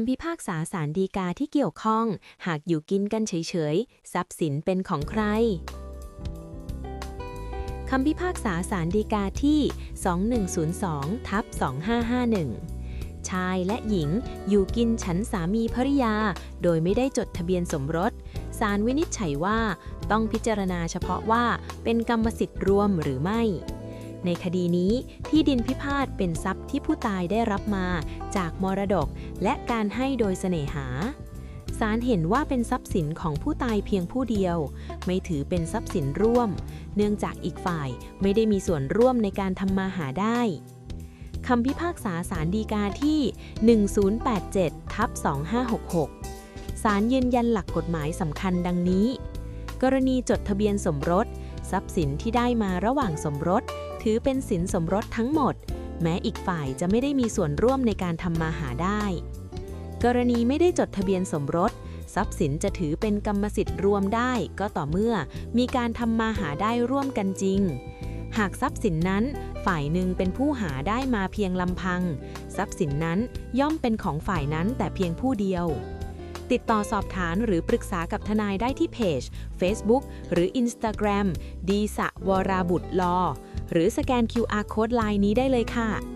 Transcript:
ำพิพากษาสารดีกาที่เกี่ยวข้อง หากอยู่กินกันเฉยๆ ทรัพย์สินเป็นของใครคำพิพากษาสารดีกาที่ 2102ทับ2551 ชายและหญิงอยู่กินฉันสามีภริยา โดยไม่ได้จดทะเบียนสมรสศาลวินิจฉัยว่าต้องพิจารณาเฉพาะว่าเป็นกรรมสิทธิ์รวมหรือไม่ ในคดีนี้ที่ดินพิพาทเป็นทรัพย์ที่ผู้ตายได้รับมาจากมรดกและการให้โดยเสน่หาศาลเห็นว่าเป็นทรัพย์สินของผู้ตายเพียงผู้เดียว ไม่ถือเป็นทรัพย์สินร่วม เนื่องจากอีกฝ่ายไม่ได้มีส่วนร่วมในการทำมาหาได้คำพิพากษาสารดีกาที่ 1087ทับ2566ศาลยืนยันหลักกฎหมายสำคัญดังนี้ กรณีจดทะเบียนสมรส ทรัพย์สินที่ได้มาระหว่างสมรส ถือเป็นสินสมรสทั้งหมด แม้อีกฝ่ายจะไม่ได้มีส่วนร่วมในการทำมาหาได้ กรณีไม่ได้จดทะเบียนสมรส ทรัพย์สินจะถือเป็นกรรมสิทธิ์รวมได้ ก็ต่อเมื่อมีการทำมาหาได้ร่วมกันจริง หากทรัพย์สินนั้นฝ่ายหนึ่งเป็นผู้หาได้มาเพียงลำพัง ทรัพย์สินนั้นย่อมเป็นของฝ่ายนั้นแต่เพียงผู้เดียว ติดต่อสอบถามหรือปรึกษากับทนายได้ที่เพจ Facebook หรือ Instagram ดีสะวราบุตรลอ หรือสแกน QR Code ไลน์นี้ได้เลยค่ะ